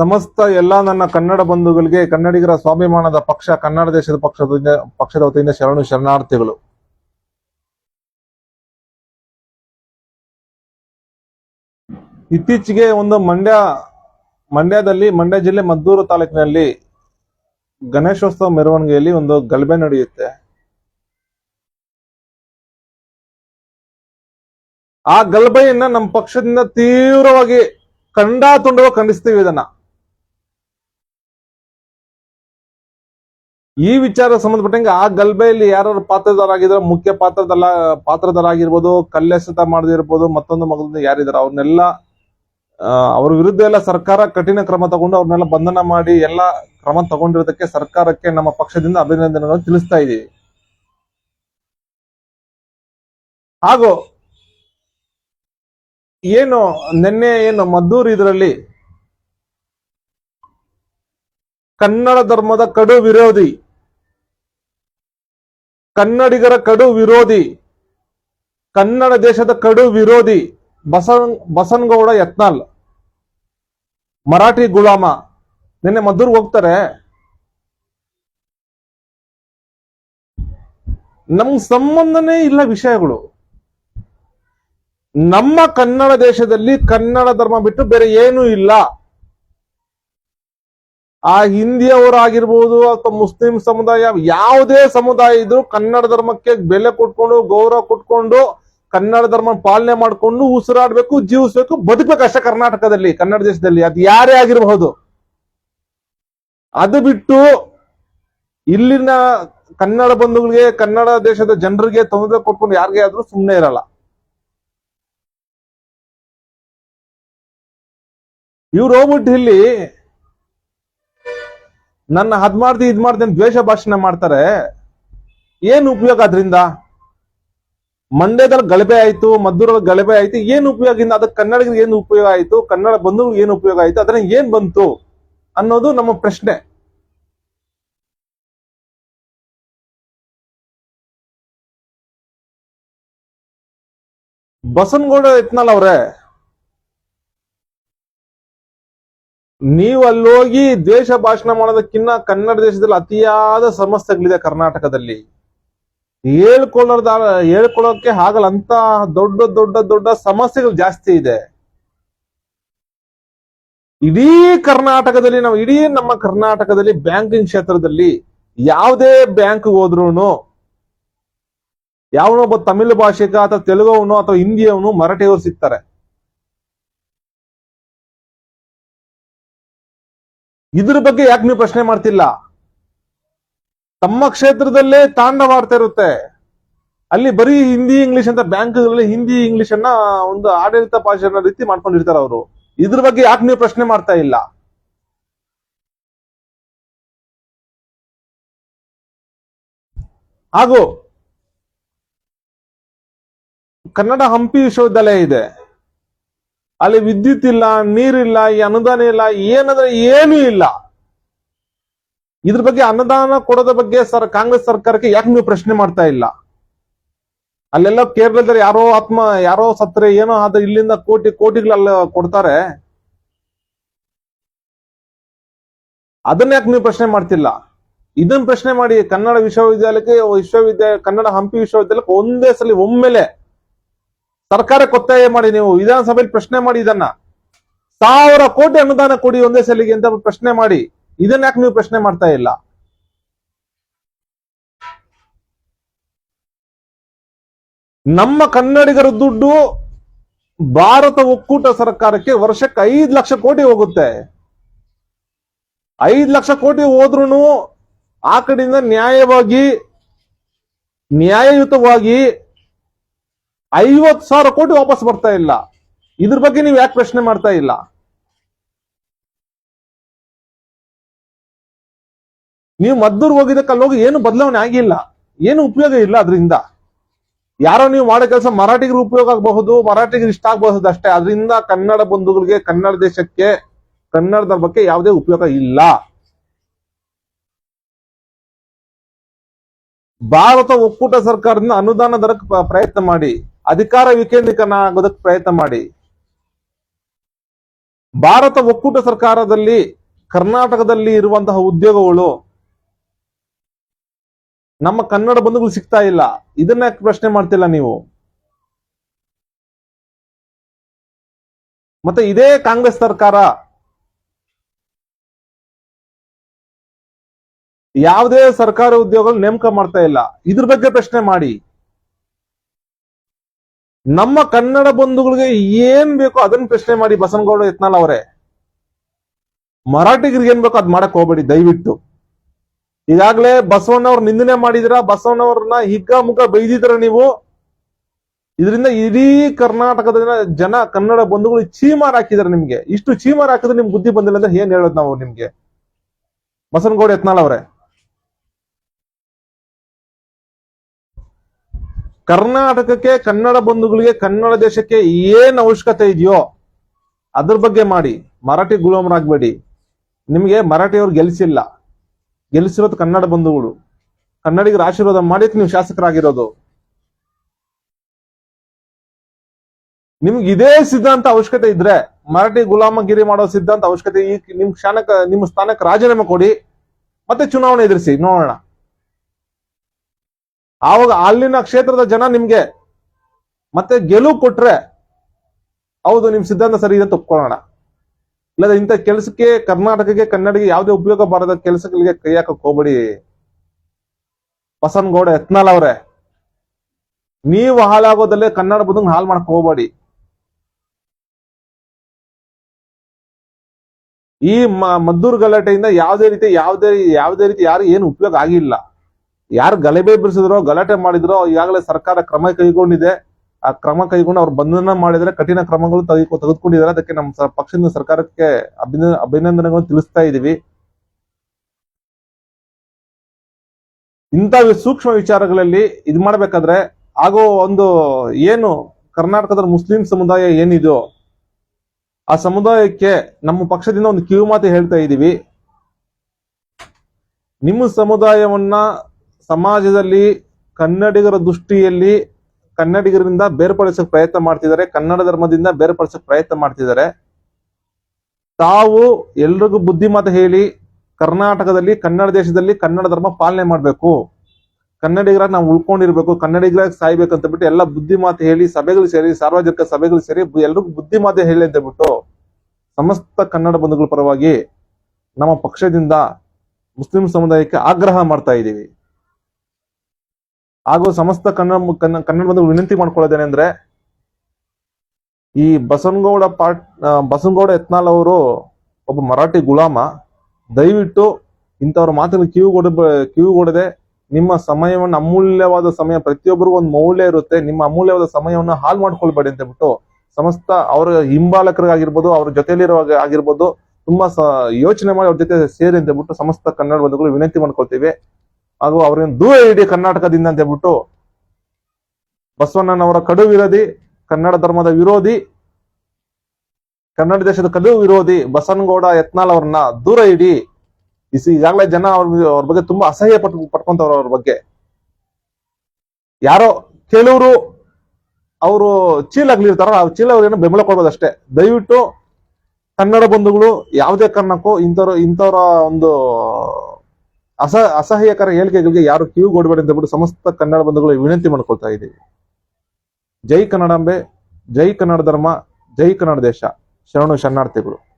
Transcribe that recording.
ಸಮಸ್ತ ಎಲ್ಲ ನನ್ನ ಕನ್ನಡ ಬಂಧುಗಳಿಗೆ, ಕನ್ನಡಿಗರ ಸ್ವಾಭಿಮಾನದ ಪಕ್ಷ, ಕನ್ನಡ ದೇಶದ ಪಕ್ಷದ ಪಕ್ಷದ ವತಿಯಿಂದ ಶರಣು ಶರಣಾರ್ಥಿಗಳು. ಇತ್ತೀಚೆಗೆ ಒಂದು ಮಂಡ್ಯ, ಮಂಡ್ಯದಲ್ಲಿ, ಮಂಡ್ಯ ಜಿಲ್ಲೆ ಮದ್ದೂರು ತಾಲೂಕಿನಲ್ಲಿ ಗಣೇಶೋತ್ಸವ ಮೆರವಣಿಗೆಯಲ್ಲಿ ಒಂದು ಗಲಭೆ ನಡೆಯುತ್ತೆ. ಆ ಗಲಭೆಯನ್ನ ನಮ್ಮ ಪಕ್ಷದಿಂದ ತೀವ್ರವಾಗಿ ಕಂಡ ಖಂಡಾತುಂಡವ ಖಂಡಿಸ್ತೀವಿ ಇದನ್ನ. ಈ ವಿಚಾರ ಸಂಬಂಧಪಟ್ಟಂಗೆ ಆ ಗಲ್ಬೆಯಲ್ಲಿ ಯಾರು ಪಾತ್ರದಾರಾಗಿದ್ರೆ, ಮುಖ್ಯ ಪಾತ್ರದಲ್ಲ, ಪಾತ್ರದಾರಾಗಿರ್ಬೋದು, ಕಲ್ಲೆಸತ ಮಾಡದಿರ್ಬೋದು, ಮತ್ತೊಂದು ಮಗದೊಂದು ಯಾರಿದಾರೆ, ಅವ್ರನ್ನೆಲ್ಲ ಅವ್ರ ವಿರುದ್ಧ ಎಲ್ಲ ಸರ್ಕಾರ ಕಠಿಣ ಕ್ರಮ ತಗೊಂಡು ಅವ್ರನ್ನೆಲ್ಲ ಬಂಧನ ಮಾಡಿ ಎಲ್ಲ ಕ್ರಮ ತಗೊಂಡಿರೋದಕ್ಕೆ ಸರ್ಕಾರಕ್ಕೆ ನಮ್ಮ ಪಕ್ಷದಿಂದ ಅಭಿನಂದನೆಗಳನ್ನು ತಿಳಿಸ್ತಾ ಇದ್ದೀವಿ ಹಾಗೂ ಏನು, ನಿನ್ನೆ ಏನು, ಮದ್ದೂರು ಇದರಲ್ಲಿ ಕನ್ನಡ ಧರ್ಮದ ಕಡು ವಿರೋಧಿ ಕನ್ನಡಿಗರ ಕಡು ವಿರೋಧಿ, ಕನ್ನಡ ದೇಶದ ಕಡು ವಿರೋಧಿ ಬಸನ್ ಬಸನ್ಗೌಡ ಯತ್ನಾಲ್ ಮರಾಠಿ ಗುಲಾಮ. ನಿನ್ನೆ ಮದ್ದೂರ್ ಹೋಗ್ತಾರೆ. ನಮ್ ಸಂಬಂಧನೇ ಇಲ್ಲ ವಿಷಯಗಳು. ನಮ್ಮ ಕನ್ನಡ ದೇಶದಲ್ಲಿ ಕನ್ನಡ ಧರ್ಮ ಬಿಟ್ಟು ಬೇರೆ ಏನೂ ಇಲ್ಲ. ಆ ಹಿಂದಿಯವರಾಗಿರ್ಬೋದು ಅಥವಾ ಮುಸ್ಲಿಂ ಸಮುದಾಯ, ಯಾವುದೇ ಸಮುದಾಯ ಇದ್ರು ಕನ್ನಡ ಧರ್ಮಕ್ಕೆ ಬೆಲೆ ಕೊಟ್ಕೊಂಡು, ಗೌರವ ಕೊಟ್ಕೊಂಡು, ಕನ್ನಡ ಧರ್ಮ ಪಾಲನೆ ಮಾಡ್ಕೊಂಡು ಉಸಿರಾಡ್ಬೇಕು, ಜೀವಿಸ್ಬೇಕು, ಬದುಕಬೇಕು ಅಷ್ಟೇ ಕರ್ನಾಟಕದಲ್ಲಿ, ಕನ್ನಡ ದೇಶದಲ್ಲಿ. ಅದು ಯಾರೇ ಆಗಿರಬಹುದು. ಅದು ಬಿಟ್ಟು ಇಲ್ಲಿನ ಕನ್ನಡ ಬಂಧುಗಳಿಗೆ, ಕನ್ನಡ ದೇಶದ ಜನರಿಗೆ ತೊಂದರೆ ಕೊಟ್ಕೊಂಡು ಯಾರಿಗೆ ಆದ್ರೂ ಸುಮ್ಮನೆ ಇರಲ್ಲ. ಇವ್ರು ಹೋಗ್ಬಿಟ್ಟು ಇಲ್ಲಿ ನನ್ನ ಅದ್ ಮಾಡ್ದಿ ಇದ್ ಮಾಡ್ದೆ ದ್ವೇಷ ಭಾಷಣ ಮಾಡ್ತಾರೆ. ಏನ್ ಉಪಯೋಗ ಅದರಿಂದ? ಮಂಡ್ಯದಲ್ಲಿ ಗಲಭೆ ಆಯ್ತು ಮದ್ದೂರಲ್ಲಿ ಗಲಭೆ ಆಯ್ತು, ಏನ್ ಉಪಯೋಗದಿಂದ? ಅದಕ್ಕೆ ಕನ್ನಡಿಗ ಏನ್ ಉಪಯೋಗ ಆಯ್ತು? ಕನ್ನಡ ಬಂದು ಏನ್ ಉಪಯೋಗ ಆಯ್ತು? ಅದನ್ನ ಏನ್ ಬಂತು ಅನ್ನೋದು ನಮ್ಮ ಪ್ರಶ್ನೆ. ಬಸನಗೌಡ ಇತ್ನಲ್ಲ ಅವ್ರೆ? ನೀವು ಅಲ್ಲೋಗಿ ದೇಶ ಭಾಷಣ ಮಾಡೋದಕ್ಕಿನ್ನ ಕನ್ನಡ ದೇಶದಲ್ಲಿ ಅತಿಯಾದ ಸಮಸ್ಯೆಗಳಿದೆ ಕರ್ನಾಟಕದಲ್ಲಿ. ಹೇಳ್ಕೊಳ್ಳೋದ ಹೇಳ್ಕೊಳ್ಳೋಕೆ ಆಗಲ್ಲ ಅಂತ ದೊಡ್ಡ ದೊಡ್ಡ ದೊಡ್ಡ ಸಮಸ್ಯೆಗಳು ಜಾಸ್ತಿ ಇದೆ. ಇಡೀ ಕರ್ನಾಟಕದಲ್ಲಿ ನಾವು, ಇಡೀ ನಮ್ಮ ಕರ್ನಾಟಕದಲ್ಲಿ ಬ್ಯಾಂಕಿಂಗ್ ಕ್ಷೇತ್ರದಲ್ಲಿ ಯಾವುದೇ ಬ್ಯಾಂಕ್ ಹೋದ್ರೂನು, ಯಾವನೊಬ್ಬ ತಮಿಳು ಭಾಷಿಕ ಅಥವಾ ತೆಲುಗುವನು ಅಥವಾ ಹಿಂದಿಯವನು ಮರಾಠಿಯವರು ಸಿಗ್ತಾರೆ. ಇದ್ರ ಬಗ್ಗೆ ಯಾಕೆ ನೀವು ಪ್ರಶ್ನೆ ಮಾಡ್ತಿಲ್ಲ? ತಮ್ಮ ಕ್ಷೇತ್ರದಲ್ಲೇ ತಾಂಡವಾಡ್ತಾ ಇರುತ್ತೆ. ಅಲ್ಲಿ ಬರೀ ಹಿಂದಿ, ಇಂಗ್ಲಿಷ್ ಅಂತ ಬ್ಯಾಂಕ್ಗಳಲ್ಲಿ ಹಿಂದಿ, ಇಂಗ್ಲಿಷ್ ಅನ್ನ ಒಂದು ಆಡಳಿತ ಭಾಷೆ ಅನ್ನೋ ರೀತಿ ಮಾಡ್ಕೊಂಡಿರ್ತಾರೆ ಅವರು. ಇದ್ರ ಬಗ್ಗೆ ಯಾಕೆ ನೀವು ಪ್ರಶ್ನೆ ಮಾಡ್ತಾ ಇಲ್ಲ? ಹಾಗೂ ಕನ್ನಡ ಹಂಪಿ ವಿಶ್ವವಿದ್ಯಾಲಯ ಇದೆ. ಅಲ್ಲಿ ವಿದ್ಯುತ್ ಇಲ್ಲ, ನೀರಿಲ್ಲ, ಈ ಅನುದಾನ ಇಲ್ಲ, ಏನಂದ್ರೆ ಏನೂ ಇಲ್ಲ. ಇದ್ರ ಬಗ್ಗೆ ಅನುದಾನ ಕೊಡೋದ ಬಗ್ಗೆ ಸರ್, ಕಾಂಗ್ರೆಸ್ ಸರ್ಕಾರಕ್ಕೆ ಯಾಕೆ ನೀವು ಪ್ರಶ್ನೆ ಮಾಡ್ತಾ ಇಲ್ಲ? ಅಲ್ಲೆಲ್ಲ ಕೇರಳದಲ್ಲಿ ಯಾರೋ ಆತ್ಮ, ಯಾರೋ ಸತ್ರೆ ಏನೋ ಆದ್ರೆ ಇಲ್ಲಿಂದ ಕೋಟಿ, ಕೋಟಿಗಳಲ್ಲ ಕೊಡ್ತಾರೆ. ಅದನ್ನ ಯಾಕೆ ನೀವು ಪ್ರಶ್ನೆ ಮಾಡ್ತಿಲ್ಲ? ಇದನ್ನ ಪ್ರಶ್ನೆ ಮಾಡಿ ಕನ್ನಡ ವಿಶ್ವವಿದ್ಯಾಲಯಕ್ಕೆ ವಿಶ್ವವಿದ್ಯಾಲಯ ಕನ್ನಡ ಹಂಪಿ ವಿಶ್ವವಿದ್ಯಾಲಯಕ್ಕೆ ಒಂದೇ ಸಲ ಒಮ್ಮೆಲೆ ಸರ್ಕಾರಕ್ಕೆ ಒತ್ತಾಯ ಮಾಡಿ ನೀವು ವಿಧಾನಸಭೆಯಲ್ಲಿ ಪ್ರಶ್ನೆ ಮಾಡಿ ಇದನ್ನ. ಸಾವಿರ ಕೋಟಿ ಅನುದಾನ ಕೊಡಿ ಒಂದೇ ಸಲಿಗೆ ಅಂತ ಪ್ರಶ್ನೆ ಮಾಡಿ. ಇದನ್ನ ಯಾಕೆ ನೀವು ಪ್ರಶ್ನೆ ಮಾಡ್ತಾ ಇಲ್ಲ? ನಮ್ಮ ಕನ್ನಡಿಗರ ದುಡ್ಡು ಭಾರತ ಒಕ್ಕೂಟ ಸರ್ಕಾರಕ್ಕೆ ವರ್ಷಕ್ಕೆ ಐದು ಲಕ್ಷ ಕೋಟಿ ಹೋಗುತ್ತೆ. ಐದು ಲಕ್ಷ ಕೋಟಿ ಹೋದ್ರೂ ಆ ಕಡೆಯಿಂದ ನ್ಯಾಯವಾಗಿ, ನ್ಯಾಯಯುತವಾಗಿ ಐವತ್ ಸಾವಿರ ಕೋಟಿ ವಾಪಸ್ ಬರ್ತಾ ಇಲ್ಲ. ಇದ್ರ ಬಗ್ಗೆ ನೀವು ಯಾಕೆ ಪ್ರಶ್ನೆ ಮಾಡ್ತಾ ಇಲ್ಲ? ನೀವು ಮದ್ದೂರ್ ಹೋಗಿದ್ದಕ್ಕೆ ಅಲ್ಲಿ ಹೋಗಿ ಏನು ಬದಲಾವಣೆ ಆಗಿಲ್ಲ. ಏನು ಉಪಯೋಗ ಇಲ್ಲ ಅದರಿಂದ. ಯಾರೋ ನೀವು ಮಾಡೋ ಕೆಲಸ ಮರಾಠಿಗರು ಉಪಯೋಗ ಆಗಬಹುದು, ಮರಾಠಿಗರು ಇಷ್ಟ ಆಗಬಹುದು ಅಷ್ಟೇ. ಅದರಿಂದ ಕನ್ನಡ ಬಂಧುಗಳಿಗೆ, ಕನ್ನಡ ದೇಶಕ್ಕೆ, ಕನ್ನಡದ ಬಗ್ಗೆ ಯಾವುದೇ ಉಪಯೋಗ ಇಲ್ಲ. ಭಾರತ ಒಕ್ಕೂಟ ಸರ್ಕಾರದಿಂದ ಅನುದಾನ ದರಕ್ಕೆ ಪ್ರಯತ್ನ ಮಾಡಿ. ಅಧಿಕಾರ ವಿಕೇಂದ್ರೀಕರಣ ಆಗೋದಕ್ಕೆ ಪ್ರಯತ್ನ ಮಾಡಿ. ಭಾರತ ಒಕ್ಕೂಟ ಸರ್ಕಾರದಲ್ಲಿ, ಕರ್ನಾಟಕದಲ್ಲಿ ಇರುವಂತಹ ಉದ್ಯೋಗಗಳು ನಮ್ಮ ಕನ್ನಡ ಬಂಧುಗಳು ಸಿಗ್ತಾ ಇಲ್ಲ. ಇದನ್ನ ಪ್ರಶ್ನೆ ಮಾಡ್ತಿಲ್ಲ ನೀವು? ಮತ್ತೆ ಇದೇ ಕಾಂಗ್ರೆಸ್ ಸರ್ಕಾರ ಯಾವುದೇ ಸರ್ಕಾರಿ ಉದ್ಯೋಗ ನೇಮಕ ಮಾಡ್ತಾ ಇಲ್ಲ. ಇದ್ರ ಬಗ್ಗೆ ಪ್ರಶ್ನೆ ಮಾಡಿ. ನಮ್ಮ ಕನ್ನಡ ಬಂಧುಗಳಿಗೆ ಏನ್ ಬೇಕೋ ಅದನ್ನ ಪ್ರಶ್ನೆ ಮಾಡಿ ಬಸನಗೌಡ ಯತ್ನಾಳ್ ಅವರೇ. ಮರಾಠಿಗರಿಗೆ ಏನ್ ಬೇಕೋ ಅದ್ ಮಾಡಕ್ ಹೋಗ್ಬೇಡಿ, ದಯವಿಟ್ಟು. ಈಗಾಗಲೇ ಬಸವಣ್ಣವ್ರ ನಿಂದನೆ ಮಾಡಿದಿರ ಬಸವಣ್ಣವ್ರನ್ನ ಹಿಗ್ಗ ಮುಖ ಬೈದಿದ್ರ ನೀವು? ಇದರಿಂದ ಇಡೀ ಕರ್ನಾಟಕದ ಜನ ಕನ್ನಡ ಬಂಧುಗಳು ಚೀಮಾರ್ ಹಾಕಿದಾರೆ ನಿಮ್ಗೆ. ಇಷ್ಟು ಚೀಮಾರ್ ಹಾಕಿದ್ರೆ ನಿಮ್ಗೆ ಬುದ್ಧಿ ಬಂದಿಲ್ಲ ಅಂದ್ರೆ ಏನ್ ಹೇಳೋದು ನಾವು ನಿಮ್ಗೆ? ಬಸನಗೌಡ ಯತ್ನಾಳ್ ಅವರೇ. ಕರ್ನಾಟಕಕ್ಕೆ, ಕನ್ನಡ ಬಂಧುಗಳಿಗೆ, ಕನ್ನಡ ದೇಶಕ್ಕೆ ಏನ್ ಅವಶ್ಯಕತೆ ಇದೆಯೋ ಅದ್ರ ಬಗ್ಗೆ ಮಾಡಿ. ಮರಾಠಿ ಗುಲಾಮರಾಗಬೇಡಿ. ನಿಮಗೆ ಮರಾಠಿಯವ್ರು ಗೆಲ್ಸಿಲ್ಲ. ಗೆಲ್ಸಿರೋದು ಕನ್ನಡ ಬಂಧುಗಳು. ಕನ್ನಡಿಗರ ಆಶೀರ್ವಾದ ಮಾಡಿ ನೀವು ಶಾಸಕರಾಗಿರೋದು. ನಿಮ್ಗೆ ಇದೇ ಸಿದ್ಧಾಂತ ಅವಶ್ಯಕತೆ ಇದ್ರೆ, ಮರಾಠಿ ಗುಲಾಮಗಿರಿ ಮಾಡೋ ಸಿದ್ಧಾಂತ ಅವಶ್ಯಕತೆ ಈ ನಿಮ್ ಕ್ಷಣಕ್ಕೆ ನಿಮ್ಮ ಸ್ಥಾನಕ್ಕೆ ರಾಜೀನಾಮೆ ಕೊಡಿ. ಮತ್ತೆ ಚುನಾವಣೆ ಎದುರಿಸಿ. ನೋಡೋಣ. ಆವಾಗ ಅಲ್ಲಿನ ಕ್ಷೇತ್ರದ ಜನ ನಿಮ್ಗೆ ಮತ್ತೆ ಗೆಲುವು ಕೊಟ್ರೆ ಹೌದು, ನಿಮ್ ಸಿದ್ಧಾಂತ ಸರಿ ಇದೆ, ತಪ್ಕೊಳ್ಳೋಣ. ಇಲ್ಲದ ಇಂಥ ಕೆಲಸಕ್ಕೆ, ಕರ್ನಾಟಕಕ್ಕೆ, ಕನ್ನಡಿಗೆ ಯಾವುದೇ ಉಪಯೋಗ ಬಾರದ ಕೆಲಸಗಳಿಗೆ ಕೈ ಹಾಕಕ್ ಹೋಗ್ಬೇಡಿ. ಬಸನ್ಗೌಡ ಯತ್ನಾಲ್ ಅವ್ರೆ, ನೀವು ಹಾಳಾಗೋದಲ್ಲೇ ಕನ್ನಡ ಬಂದಂಗ್ ಹಾಳು ಮಾಡಕ್ ಹೋಗ್ಬೇಡಿ. ಈ ಮದ್ದೂರು ಗಲಾಟೆಯಿಂದ ಯಾವುದೇ ರೀತಿ, ಯಾವುದೇ ಯಾವುದೇ ರೀತಿ ಯಾರು ಏನು ಉಪಯೋಗ ಆಗಿಲ್ಲ. ಯಾರು ಗಲಭೆ ಬಿಡಿಸಿದ್ರೋ ಗಲಾಟೆ ಮಾಡಿದ್ರೋ, ಈಗಾಗಲೇ ಸರ್ಕಾರ ಕ್ರಮ ಕೈಗೊಂಡಿದೆ. ಆ ಕ್ರಮ ಕೈಗೊಂಡು ಅವ್ರು ಬಂಧನ ಮಾಡಿದ್ರೆ, ಕಠಿಣ ಕ್ರಮಗಳು ತೆಗೆದು ತೆಗೆದುಕೊಂಡಿದ್ದಾರೆ. ಅದಕ್ಕೆ ನಮ್ಮ ಪಕ್ಷದಿಂದ ಸರ್ಕಾರಕ್ಕೆ ಅಭಿನಂದ ಅಭಿನಂದನೆಗಳನ್ನು ತಿಳಿಸ್ತಾ ಇದೀವಿ. ಇಂಥ ಸೂಕ್ಷ್ಮ ವಿಚಾರಗಳಲ್ಲಿ ಇದು ಮಾಡ್ಬೇಕಾದ್ರೆ, ಆಗೋ ಒಂದು ಏನು ಕರ್ನಾಟಕದ ಮುಸ್ಲಿಂ ಸಮುದಾಯ ಏನಿದೆಯೋ, ಆ ಸಮುದಾಯಕ್ಕೆ ನಮ್ಮ ಪಕ್ಷದಿಂದ ಒಂದು ಕಿವಿ ಮಾತು ಹೇಳ್ತಾ ಇದೀವಿ. ನಿಮ್ಮ ಸಮುದಾಯವನ್ನ ಸಮಾಜದಲ್ಲಿ ಕನ್ನಡಿಗರ ದೃಷ್ಟಿಯಲ್ಲಿ ಕನ್ನಡಿಗರಿಂದ ಬೇರ್ಪಡಿಸಕ್ ಪ್ರಯತ್ನ ಮಾಡ್ತಿದ್ದಾರೆ, ಕನ್ನಡ ಧರ್ಮದಿಂದ ಬೇರ್ಪಡಿಸಕ್ ಪ್ರಯತ್ನ ಮಾಡ್ತಿದ್ದಾರೆ. ತಾವು ಎಲ್ರಿಗೂ ಬುದ್ಧಿ ಮಾತು ಹೇಳಿ ಕರ್ನಾಟಕದಲ್ಲಿ, ಕನ್ನಡ ದೇಶದಲ್ಲಿ ಕನ್ನಡ ಧರ್ಮ ಪಾಲನೆ ಮಾಡಬೇಕು. ಕನ್ನಡಿಗರ ನಾವು ಉಳ್ಕೊಂಡಿರ್ಬೇಕು ಕನ್ನಡಿಗರ ಸಾಯ್ಬೇಕು ಅಂತ ಬಿಟ್ಟು ಎಲ್ಲ ಬುದ್ಧಿ ಮಾತು ಹೇಳಿ, ಸಭೆಗಳು ಸೇರಿ, ಸಾರ್ವಜನಿಕ ಸಭೆಗಳು ಸೇರಿ ಎಲ್ರಿಗೂ ಬುದ್ಧಿ ಮಾತು ಹೇಳಿ ಅಂತ ಬಿಟ್ಟು ಸಮಸ್ತ ಕನ್ನಡ ಬಂಧುಗಳ ಪರವಾಗಿ ನಮ್ಮ ಪಕ್ಷದಿಂದ ಮುಸ್ಲಿಂ ಸಮುದಾಯಕ್ಕೆ ಆಗ್ರಹ ಮಾಡ್ತಾ ಇದ್ದೀವಿ. ಹಾಗೂ ಸಮಸ್ತ ಕನ್ನಡ ಕನ್ನಡ ಬಂಧು ವಿನಂತಿ ಮಾಡ್ಕೊಳ್ಳೋದೇನೆಂದ್ರೆ ಈ ಬಸವನಗೌಡ ಪಾಟ್ ಬಸವನಗೌಡ ಯತ್ನಾಳ್ ಅವರು ಒಬ್ಬ ಮರಾಠಿ ಗುಲಾಮ. ದಯವಿಟ್ಟು ಇಂಥವ್ರ ಮಾತರ ಕಿವಿ ಕೊಡದೆ ನಿಮ್ಮ ಸಮಯವನ್ನು ಅಮೂಲ್ಯವಾದ ಸಮಯ, ಪ್ರತಿಯೊಬ್ಬರಿಗೂ ಒಂದು ಮೌಲ್ಯ ಇರುತ್ತೆ. ನಿಮ್ಮ ಅಮೂಲ್ಯವಾದ ಸಮಯವನ್ನು ಹಾಳು ಮಾಡ್ಕೊಳ್ಬೇಡಿ ಅಂತ ಹೇಳ್ಬಿಟ್ಟು ಸಮಸ್ತ ಅವರ ಹಿಂಬಾಲಕರಿಗಾಗಿರ್ಬೋದು, ಅವ್ರ ಜೊತೆಯಲ್ಲಿರುವಾಗ ಆಗಿರ್ಬೋದು, ತುಂಬಾ ಯೋಚನೆ ಮಾಡಿ ಅವ್ರ ಜೊತೆ ಸೇರಿ ಅಂತ ಹೇಳ್ಬಿಟ್ಟು ಸಮಸ್ತ ಕನ್ನಡ ಬಂಧುಗಳು ವಿನಂತಿ ಮಾಡ್ಕೊಳ್ತೀವಿ. ಹಾಗೂ ಅವ್ರನ್ನ ದೂರ ಇಡಿ ಕರ್ನಾಟಕದಿಂದ ಅಂತ ಹೇಳ್ಬಿಟ್ಟು ಬಸವಣ್ಣನವರ ಕಡು ವಿರೋಧಿ, ಕನ್ನಡ ಧರ್ಮದ ವಿರೋಧಿ, ಕನ್ನಡ ದೇಶದ ಕಡು ವಿರೋಧಿ, ಬಸವನಗೌಡ, ಯತ್ನಾಳ್ ಅವ್ರನ್ನ ದೂರ ಇಡಿ ಈಗಾಗಲೇ ಜನ ಅವ್ರ ಅವ್ರ ಬಗ್ಗೆ ತುಂಬಾ ಅಸಹ್ಯ ಪಟ್, ಪಟ್ಕೊಂತವ್ರ ಅವ್ರ ಬಗ್ಗೆ. ಯಾರೋ ಕೆಲವರು ಅವರು ಚೀಲ ಆಗ್ಲಿರ್ತಾರ ಆ ಚೀಲ ಬೆಂಬಲ ಕೊಡ್ಬೋದಷ್ಟೇ. ದಯವಿಟ್ಟು ಕನ್ನಡ ಬಂಧುಗಳು ಯಾವುದೇ ಕಾರಣಕ್ಕೂ ಇಂಥವ್ರ ಇಂಥವ್ರ ಒಂದು ಅಸ ಅಸಹ್ಯಕರ ಹೇಳಿಕೆಗಳಿಗೆ ಯಾರು ಕಿವಿಗೊಡಬೇಡಿ ಅಂತ ಬಿಟ್ಟು ಸಮಸ್ತ ಕನ್ನಡ ಬಂಧುಗಳು ವಿನಂತಿ ಮಾಡ್ಕೊಳ್ತಾ ಇದ್ದೀವಿ. ಜೈ ಕನ್ನಡಾಂಬೆ ಜೈ ಕನ್ನಡ ಧರ್ಮ, ಜೈ ಕನ್ನಡ ದೇಶ. ಶರಣು ಶರಣಾರ್ಥಿಗಳು.